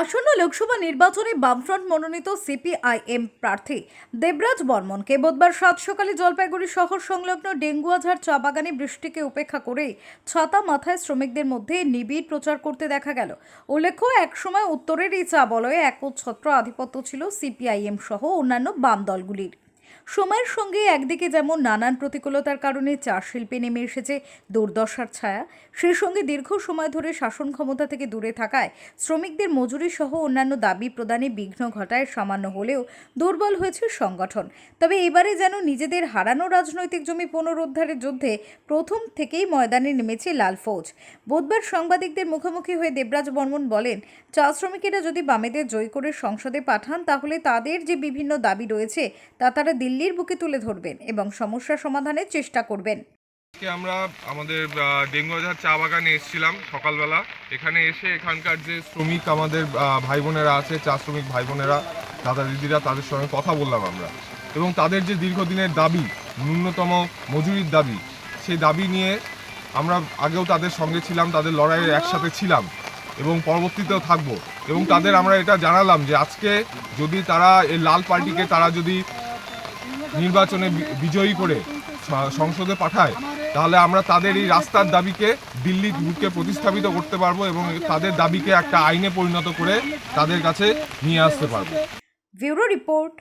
আসন্ন লোকসভা নির্বাচনে বামফ্রন্ট মনোনীত সিপিআইএম প্রার্থী দেবরাজ বর্মনকে বুধবার সাত সকালে জলপাইগুড়ি শহর সংলগ্ন ডেঙ্গুয়াঝাড় চা বাগানে বৃষ্টিকে উপেক্ষা করে ছাতা মাথায় শ্রমিকদের মধ্যে নিবিড় প্রচার করতে দেখা গেল। উল্লেখ্য এক সময় উত্তরের এই চা বলয়ে একচ্ছত্র আধিপত্য ছিল সিপিআইএম সহ অন্যান্য বাম দলগুলির। সময়ের সঙ্গে একদিকে যেমন নানান প্রতিকূলতার কারণে চা শিল্পে নেমে এসেছে দুর্দশার ছায়া, সেই সঙ্গে দীর্ঘ সময় ধরে শাসন ক্ষমতা থেকে দূরে থাকায় শ্রমিকদের মজুরি সহ অন্যান্য দাবি প্রদানে বিঘ্ন ঘটায় সামান্য হলেও দুর্বল হয়েছে সংগঠন। তবে এবারে যেন নিজেদের হারানো রাজনৈতিক জমি পুনরুদ্ধারের যুদ্ধে প্রথম থেকেই ময়দানে নেমেছে লাল ফৌজ। বুধবার সাংবাদিকদের মুখোমুখি হয়ে দেবরাজ বর্মন বলেন চা শ্রমিকেরা যদি বামেদের জয় করে সংসদে পাঠান, তাহলে তাদের যে বিভিন্ন দাবি রয়েছে, তা তারা দিল্লির বুকে তুলে ধরবেন এবং সমস্যা সমাধানের চেষ্টা করবেন। আজকে আমরা আমাদের ডেঙ্গুয়াঝার চা বাগানে এসেছিলাম সকালবেলা। এখানে এসে এখানকার যে শ্রমিক আমাদের ভাই বোনেরা আছে, চা শ্রমিক ভাই বোনেরা দাদা দিদিরা, তাদের সঙ্গে কথা বললাম আমরা। এবং তাদের যে দীর্ঘদিনের দাবি, ন্যূনতম মজুরির দাবি, সেই দাবি নিয়ে আমরা আগেও তাদের সঙ্গে ছিলাম, তাদের লড়াইয়ে একসাথে ছিলাম এবং পরবর্তীতেও থাকব। এবং তাদের আমরা এটা জানালাম যে আজকে যদি তারা এই লাল পার্টিকে তারা যদি নির্বাচনে বিজয়ী করে সংসদে পাঠায়, তাহলে আমরা তাদের এই রাস্তার দাবিকে দিল্লির বুকে প্রতিস্থাপিত করতে পারব এবং তাদের দাবিকে একটা আইনে পরিণত করে তাদের কাছে নিয়ে আসতে পারব। Bureau report